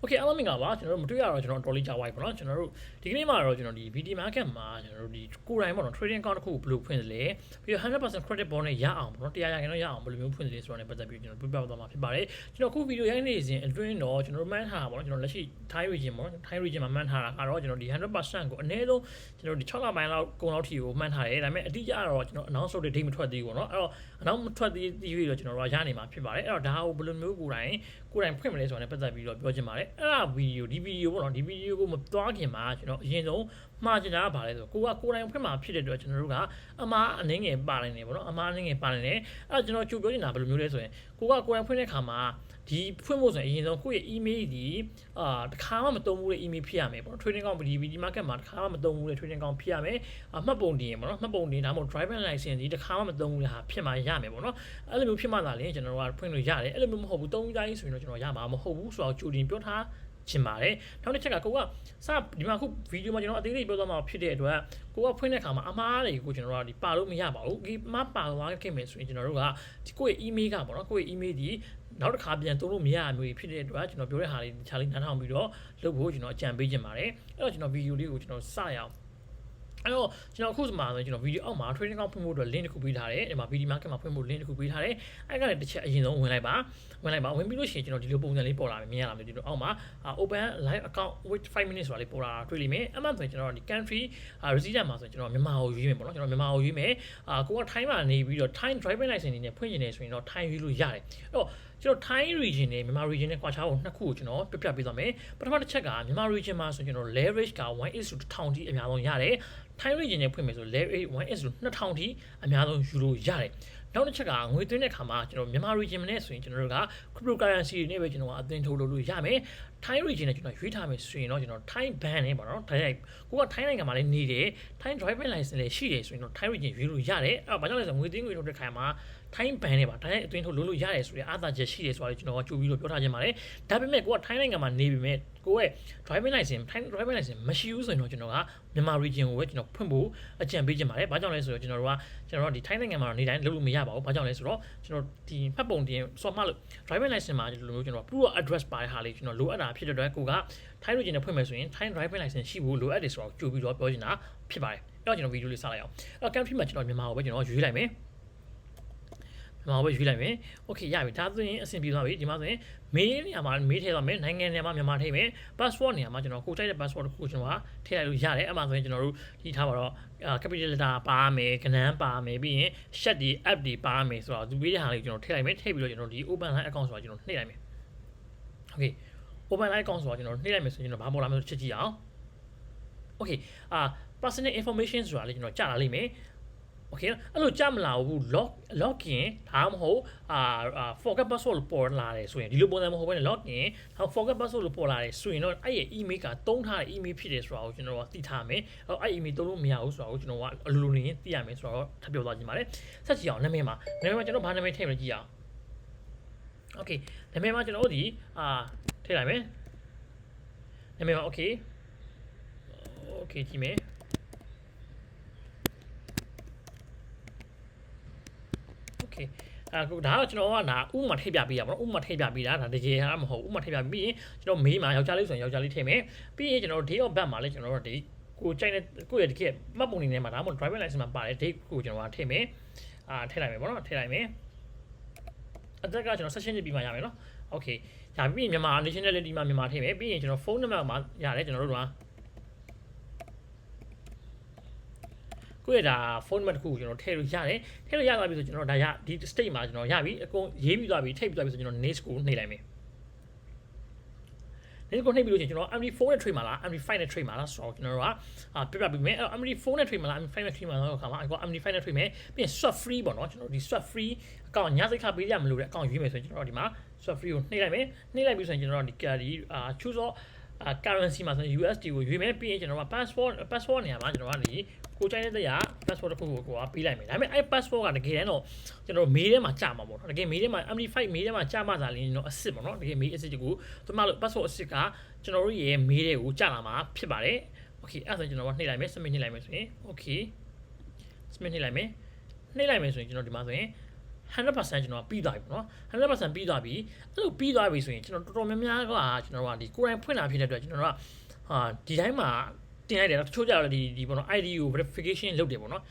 โอเคအားလုံးမင်္ဂလာပါကျွန်တော်တို့မတွေ့ရတော့ကျွန်တော်တော်လေးကြာသွားပြီပေါ့နော်ကျွန်တော်တို့ဒီကနေ့မှာတော့ကျွန်တော်ဒီ VT market မှာကျွန်တော်တို့ဒီကိုယ်တိုင်ပေါ့နော် trading account တစ်ခုကိုဘယ်လိုဖွင့်သလဲပြီးတော့100% credit bond နဲ့ရအောင်ပေါ့နော်တရားရခိုင်တော့ရအောင်ဘယ်လိုမျိုးဖွင့်သလဲဆိုတာနဲ့ပတ်သက်ပြီးကျွန်တော်ပြပြသွားမှာဖြစ်ပါတယ်ကျွန်တော်အခုဗီဒီယိုရိုက်နေစဉ်အတွင်းတော့ကျွန်တော်တို့မှန်းထားတာပေါ့နော်ကျွန်တော်လက်ရှိ Thai region ပေါ့နော် Thai region မှာမှန်းထားတာကတော့ကျွန်တော်ဒီ100%ကိုအနည်းဆုံးကျွန်တော်ဒီ6လပိုင်းလောက်ကုန်လောက်ထိကိုမှန်းထားတယ်ဒါပေမဲ့အတိအကျတော့ကျွန်တော် announce လုပ်တဲ့ date မထွက်သေးဘူးပေါ့နော်အဲ့တော့ announce မထွက်သေးသေးပြီးတော့ကျွန်တော်တို့ကရနေမှာဖြစ်ပါတယ်အဲ့တော့ဒါကိုဘယ်လိုမျိုးကိုယ်တိုင်ကိုယ်တိုင်ဖွင့်မလဲဆိုတာနဲ့ပတ်သက်ပြီးတော့ပြောချင်ပါတယ် အဲ့ဒါဗီဒီယိုဒီဗီဒီယိုပေါ့နော်ဒီဗီဒီယိုကိုမသွားခင်မှာကျွန်တော်အရင်ဆုံးမှားချင်တာကဘာလဲဆိုတော့ကိုကကိုယ်တိုင်ဖွင့်မှာဖြစ်တဲ့အတွက်ကျွန်တော်တို့ကအမားအနှင်းငယ်ပါနေတယ်ပေါ့နော်အမားအနှင်းငယ်ပါနေတယ်အဲ့တော့ကျွန်တော်ကြိုပြောချင်တာဘယ်လိုမျိုးလဲဆိုရင်ကိုကကိုယ်တိုင်ဖွင့်တဲ့ခါမှာ ဒီဖွင့်ဖို့ဆိုရင်အရင်ဆုံးကိုယ့်ရဲ့ email ဒီအာတခါမှမတုံးဘူးတဲ့ email ဖြစ်ရမယ်ပေါ့နော် trading account ဒီ VD market မှာတခါမှမတုံးဘူးတဲ့ trading account ဖြစ်ရမယ်အမှတ်ပုံတင်ပေါ့နော်မှတ်ပုံတင်ဒါမှမဟုတ် driver license ဒီတခါမှမတုံးဘူးတဲ့ဟာဖြစ်မှရမယ်ပေါ့နော်အဲ့လိုမျိုးဖြစ်မှသာလေကျွန်တော်တို့ကဖွင့်လို့ရတယ်အဲ့လိုမျိုးမဟုတ်ဘူးတုံးတိုင်းဆိုရင်တော့ကျွန်တော်ရမှာမဟုတ်ဘူးဆိုတော့ကြိုတင်ပြောထားချင်ပါတယ်နောက်တစ်ချက်ကကိုကစဒီမှာခုဗီဒီယိုမှာကျွန်တော်အသေးသေးပြောသွားမှာဖြစ်တဲ့အတွက်ကိုကဖွင့်တဲ့အခါမှာအမားတွေကိုကျွန်တော်တို့ကဒီပါလို့မရပါဘူးဒီမပါသွားခဲ့မယ်ဆိုရင်ကျွန်တော်တို့ကဒီကိုယ့်ရဲ့ email ကပေါ့နော်ကိုယ့်ရဲ့ email ဒီ နောက်တစ်ခါပြန်သုံးလို့မရအမျိုးဖြစ်တဲ့အတွက်ကျွန်တော်ပြောတဲ့ဟာလေးခြားလေးနားထောင်ပြီးတော့လုပ်ဖို့ကျွန်တော်အကြံပေးချင်ပါတယ်အဲ့တော့ကျွန်တော်ဗီဒီယိုလေးကိုကျွန်တော်စရအောင်အဲ့တော့ကျွန်တော်အခုစမှာဆိုကျွန်တော်ဗီဒီယိုအောက်မှာ trading account ဖွင့်ဖို့အတွက် link တစ်ခုပေးထားတယ်ဒီမှာ VD market မှာဖွင့်ဖို့ link တစ်ခုပေးထားတယ်အဲ့ကလည်းတစ်ချက်အရင်ဆုံးဝင်လိုက်ပါဝင်လိုက်ပါဝင်ပြီးလို့ရှိရင်ကျွန်တော်ဒီလိုပုံစံလေးပေါ်လာမယ်မြင်ရလားမသိဘူးအောက်မှာ open live account wait 5 minutes ဆိုတာလေးပေါ်လာတွေ့လိမ့်မယ်အဲ့မှဆိုရင်ကျွန်တော်ဒီ country receipt မှာဆိုရင်ကျွန်တော်မြန်မာကိုရွေးမယ်ပေါ့နော်ကျွန်တော်မြန်မာကိုရွေးမယ်အာကိုက time မှာနေပြီးတော့ time driving license အနေနဲ့ဖွင့်နေတယ်ဆိုရင်တော့ time ရွေးလို့ရတယ်အဲ့တော့ ကျွန်တော် Thai region နဲ့မြန်မာ region နဲ့ကွာခြားဖို့နှစ်ခုကိုကျွန်တော်ပြပြပေးသွားမယ်ပထမတစ်ချက်ကမြန်မာ region မှာဆိုကျွန်တော် leverage က1 is to 1000ထိအများဆုံးရတယ် Thai region နဲ့ဖွင့်မယ်ဆို leverage 1 is to 2000ထိအများဆုံးယူလို့ရတယ် နောက်တစ်ချက်ကငွေသွင်းတဲ့ခါမှာကျွန်တော်မြန်မာ region နဲ့ဆိုရင်ကျွန်တော်တို့က cryptocurrency တွေနဲ့ပဲကျွန်တော်အသင်းထုတ်လို့လို့ရမယ် Thai region နဲ့ကျွန်တော်ရွေးထားမယ်ဆိုရင်တော့ကျွန်တော် Thai ban နဲ့ပေါ့နော်ဒါရိုက်ကိုက Thai နိုင်ငံမှာလည်းနေတယ် Thai driving license လည်းရှိတယ်ဆိုရင်တော့ Thai region ရွေးလို့ရတယ်အဲ့တော့ဘာကြောင့်လဲဆိုတော့ငွေသွင်းငွေထုတ်တဲ့ခါမှာ time ban နဲ့ပါဒါနဲ့အသွင်းထုတ်လို့လို့ရတယ်ဆိုရအားသာချက်ရှိတယ်ဆိုတာကျွန်တော်ကကြိုပြီးတော့ပြောထားခြင်းပါတယ်ဒါပေမဲ့ကိုက time နိုင်ငံမှာနေပြီမဲ့ကိုရဲ့ driving license time driving license မရှိဘူးဆိုရင်တော့ကျွန်တော်ကမြန်မာ region ကိုပဲကျွန်တော်ဖွင့်ဖို့အကြံပေးခြင်းပါတယ်ဘာကြောင့်လဲဆိုတော့ကျွန်တော်တို့ကကျွန်တော်တို့ဒီ time နိုင်ငံမှာနေတိုင်းလုပ်လို့မရပါဘူးဘာကြောင့်လဲဆိုတော့ကျွန်တော်ဒီမှတ်ပုံတင်ဆိုမှလို့ driving license မှာဒီလိုမျိုးကျွန်တော် proof of address ပါတဲ့ဟာလေးကျွန်တော်လိုအပ်တာဖြစ်တဲ့အတွက်ကိုက time region နဲ့ဖွင့်မယ်ဆိုရင် time driving license ရှိဖို့လိုအပ်တယ်ဆိုတော့ကြိုပြီးတော့ပြောချင်တာဖြစ်ပါတယ်အဲ့တော့ကျွန်တော်ဗီဒီယိုလေးစလိုက်အောင်အဲ့တော့ country မှာကျွန်တော်မြန်မာကိုပဲကျွန်တော်ရွေးလိုက်မယ် မှာပဲရွေးလိုက်မယ်။ Okay ရပြီ။ဒါဆိုရင်အဆင်ပြေသွားပြီ။ဒီမှာဆိုရင်မေးနေရာမှာမေးထည့်သွားမယ်။နိုင်ငံနေရာမှာမြန်မာထည့်မယ်။ passport နေရာမှာကျွန်တော်ကိုကြိုက်တဲ့ passport တစ်ခုကျွန်တော်ကထည့်လိုက်လို့ရတယ်။အဲ့မှာဆိုရင်ကျွန်တော်တို့ဒီထားပါတော့ capital letter ပါမယ်၊ကဏန်းပါမယ်ပြီးရင် chat ဒီ app ဒီပါမယ်ဆိုတော့သူပေးတဲ့ဟာလေးကျွန်တော်ထည့်လိုက်မယ်။ထည့်ပြီးတော့ကျွန်တော်ဒီ open line account ဆိုတာကျွန်တော်နှိပ်လိုက်မယ်။ Okay open line account ဆိုတာကျွန်တော်နှိပ်လိုက်မယ်ဆိုရင်ကျွန်တော်ဘာပေါ်လာမလဲချက်ကြည့်အောင်။ Okay အာ personal information ဆိုတာလေးကျွန်တော်ကြာလာလိမ့်မယ်။ okay အဲ့လိုကြမလာဘူး log login ဒါမှမဟုတ်အာ forget password လို့ပေါ်လာတယ်ဆိုရင်ဒီလိုပုံစံမဟုတ်ဘဲနဲ့ login ဟော forget password လို့ပေါ်လာတယ်ဆိုရင်တော့အဲ့ရဲ့ email ကတုံးထားတဲ့ email ဖြစ်တယ်ဆိုတာကိုကျွန်တော်ကသိထားမယ်အဲ့အဲ့ email တုံးလို့မရဘူးဆိုတာကိုကျွန်တော်ကအလိုလိုနေရင်သိရမယ်ဆိုတော့ထပ်ပြောသွားခြင်းပါတယ်ဆက်ကြည့်အောင်နာမည်မှာနာမည်မှာကျွန်တော်ဘာနာမည်ထည့်မလဲကြည့်အောင် okay နာမည်မှာကျွန်တော်တို့ဒီအာထည့်လိုက်မယ်နာမည်မှာ okay okay ကြည့်မယ် okay အခုဒါကကျွန်တော်ကဒါဥမာထိပ်ပြပေးတာပေါ့နော်ဥမာထိပ်ပြပေးတာဒါတကယ်ဟာမဟုတ်ဥမာထိပ်ပြပြီးရင်ကျွန်တော်မေးမှာယောက်ျားလေးဆိုရင်ယောက်ျားလေးထည့်မယ်ပြီးရင်ကျွန်တော် date of birth မှာလည်းကျွန်တော်တို့ဒီကိုကြိုက်တဲ့ကိုယ့်ရဲ့တကယ်မှတ်ပုံနေထဲမှာဒါမှမဟုတ် driving license မှာပါတယ် date ကိုကျွန်တော်ကထည့်မယ်အာထည့်လိုက်မယ်ပေါ့နော်ထည့်လိုက်မယ်အသက်ကကျွန်တော် session ပြီးမှရမယ်နော် okay ဒါပြီးရင်မြန်မာ nationality မှာမြန်မာထည့်မယ်ပြီးရင်ကျွန်တော်ဖုန်းနံပါတ်မှာရတယ်ကျွန်တော်တို့က ယ့်ရဲ့ဒါဖုန်းနံပါတ်တစ်ခုကိုကျွန်တော်ထည့်လို့ရတယ်ထည့်လို့ရသွားပြီဆိုကျွန်တော်ဒါရဒီ state မှာကျွန်တော်ရပြီအကုန်ရေးပြီးသွားပြီထိပ်ပြီးသွားပြီဆိုကျွန်တော် next ကိုနှိပ်လိုက်မယ် next ကိုနှိပ်ပြီးလို့ရှိရင်ကျွန်တော် MD4 နဲ့ trade မှာလား MD5 နဲ့ trade မှာလားဆိုတော့ကျွန်တော်တို့ကအာပြပြပြီးမယ်အဲ့တော့ MD4 နဲ့ trade မှာလား MD5 နဲ့ trade မှာလားဆိုတော့ခါမှာအခု MD5 နဲ့ trade မယ်ပြီးရင် swap free ပေါ့နော်ကျွန်တော်ဒီ swap free အကောင့်ညစိတ်ခပေးရမလို့တဲ့အကောင့်ရွေးမယ်ဆိုရင်ကျွန်တော်ဒီမှာ swap free ကိုနှိပ်လိုက်မယ်နှိပ်လိုက်ပြီးဆိုရင်ကျွန်တော်ဒီ carry အာ choose တော့ currency မှာဆိုရင် USD ကိုရွေးမယ်ပြီးရင်ကျွန်တော်က passport passport နေရာမှာကျွန်တော်ကဒီကိုချိုင်းတဲ့တရား passport တစ်ခုကိုကိုကပေးလိုက်မယ်ဒါပေမဲ့အဲ့ passport ကတကယ်တမ်းတော့ကျွန်တော်မေးထဲမှာကြာမှာပေါ့နော်တကယ်မေးထဲမှာ MD5 မေးထဲမှာကြာမှသာလင်းကျွန်တော်အစ်စ်ပေါ့နော်တကယ်မေးအစ်စ်ကိုသူမလို့ passport အစ်စ်ကကျွန်တော်တို့ရဲ့မေးတွေကိုကြာလာမှာဖြစ်ပါတယ် okay အဲ့ဒါဆိုကျွန်တော်ကနှိပ်လိုက်မယ် submit နှိပ်လိုက်မယ်ဆိုရင် okay submit နှိပ်လိုက်မယ်နှိပ်လိုက်မယ်ဆိုရင်ကျွန်တော်ဒီမှာဆိုရင် 100%ကျွန်တော်ပြီးသွားပြီပေါ့နော်100%ပြီးသွားပြီအဲ့လိုပြီးသွားပြီဆိုရင်ကျွန်တော်တော်တော်များများကကျွန်တော်ကဒီကိုယ်တိုင်ဖွင့်လာဖြစ်တဲ့အတွက်ကျွန်တော်ကဟာဒီတိုင်းမှာတင်လိုက်တယ်တချို့ကြတော့ဒီဒီပေါ့နော် ID ကို verification လုပ်တယ်ပေါ့နော်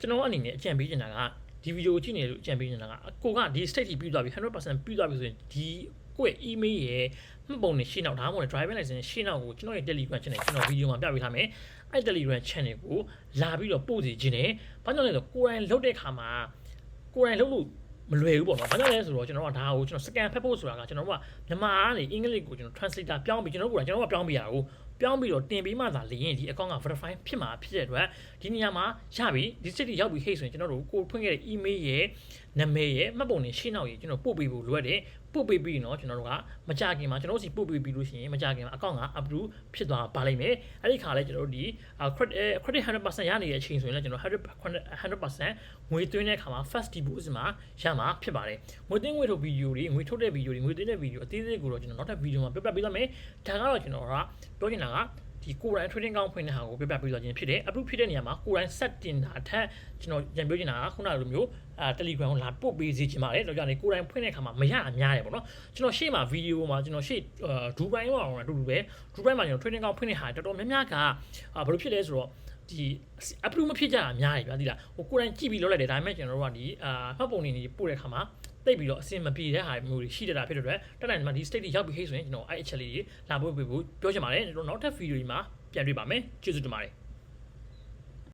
ကျွန်တော်အနေနဲ့အကြံပေးနေတာကဒီဗီဒီယိုကြည့်နေလို့အကြံပေးနေတာကကိုကဒီ state ကြီးပြီးသွားပြီ100%ပြီးသွားပြီဆိုရင်ဒီကိုယ့်ရဲ့ email ရဲ့မှတ်ပုံနဲ့ရှင်းနောက်ဒါမှမဟုတ် driving license ရှင်းနောက်ကိုကျွန်တော်ရဲ့ Telegram channel ကျွန်တော်ဗီဒီယိုမှာပြပေးထားမယ်အဲ့ Telegram channel ကိုလာပြီးတော့ပို့စီခြင်းနဲ့ဘာကြောင့်လဲဆိုတော့ကိုယ်တိုင်လုပ်တဲ့ခါမှာ ကိုယ်တိုင်လုပ်လို့မလွယ်ဘူးပေါ့နော်။ဘာကြောင့်လဲဆိုတော့ကျွန်တော်ကဒါကိုကျွန်တော် scan ဖတ်ဖို့ဆိုတာကကျွန်တော်ကမြန်မာကနေအင်္ဂလိပ်ကိုကျွန်တော် translator ပြောင်းပြီးကျွန်တော်တို့ကကျွန်တော်ကပြောင်းပြရအောင်ပြောင်းပြီးတော့တင်ပေးမှသာလျင်ဒီ account က verify ဖြစ်မှာဖြစ်တဲ့အတွက်ဒီနေရာမှာရပြီဒီ state ရောက်ပြီဟဲ့ဆိုရင်ကျွန်တော်တို့ကိုဖွင့်ခဲ့တဲ့ email ရဲ့နာမည်ရဲ့မှတ်ပုံနဲ့ရှင်းနောက်ရဲ့ကျွန်တော်ပို့ပေးဖို့လိုအပ်တယ် ပို့ပေးပြီးတော့ကျွန်တော်တို့ကမကြခင်မှာကျွန်တော်တို့စီပို့ပေးပြီးလို့ရှိရင်မကြခင်မှာ account က approve ဖြစ်သွားပါလိမ့်မယ်အဲ့ဒီခါလဲကျွန်တော်တို့ဒီ credit credit 100%ရနေတဲ့အချိန်ဆိုရင်လည်းကျွန်တော်100 100%ငွေသွင်းတဲ့အခါမှာ first deposit မှာရမှာဖြစ်ပါတယ်ငွေသွင်းငွေထုတ်ဗီဒီယိုတွေငွေထုတ်တဲ့ဗီဒီယိုတွေငွေသွင်းတဲ့ဗီဒီယိုအသေးစိတ်ကိုတော့ကျွန်တော်နောက်ထပ်ဗီဒီယိုမှာပြပြပေးသွားမယ်ဒါကတော့ကျွန်တော်ကပြောချင်တာကဒီကိုယ်တိုင် trading ကောင်းဖွင့်တဲ့ဟာကိုပြပြပေးသွားခြင်းဖြစ်တယ် approve ဖြစ်တဲ့နေရာမှာကိုယ်တိုင် set တင်တာအထက်ကျွန်တော်ပြန်ပြောချင်တာကခုနလိုမျိုး အာ Telegram ကိုလာပို့ပေးစီချင်ပါတယ်တော့ကြောင့်လေကိုယ်တိုင်ဖွင့်တဲ့အခါမှာမရအများတယ်ပေါ့နော်ကျွန်တော်ရှေ့မှာဗီဒီယိုမှာကျွန်တော်ရှေ့ဒူဘိုင်းမှာအတူတူပဲဒူဘိုင်းမှာကျွန်တော် trading ကောင်းဖွင့်တဲ့ဟာတော်တော်များများကအာဘာလို့ဖြစ်လဲဆိုတော့ဒီ approve မဖြစ်ကြတာအများကြီးဗျာဒီလားဟိုကိုယ်တိုင်ကြည့်ပြီးလုပ်လိုက်တယ်ဒါပေမဲ့ကျွန်တော်တို့ကဒီအာမှတ်ပုံနေနေပို့တဲ့အခါမှာတိတ်ပြီးတော့အဆင်မပြေတဲ့ဟာမျိုးတွေရှိတတ်တာဖြစ်တဲ့အတွက်တက်နိုင်မှာဒီ state တွေရောက်ပြီးဟိဆိုရင်ကျွန်တော်အဲ့အချက်လေးတွေလာဖို့ပြဖို့ပြောချင်ပါတယ်ကျွန်တော်နောက်ထပ်ဗီဒီယိုကြီးမှာပြန်တွေ့ပါမယ်ကျေးဇူးတင်ပါတယ်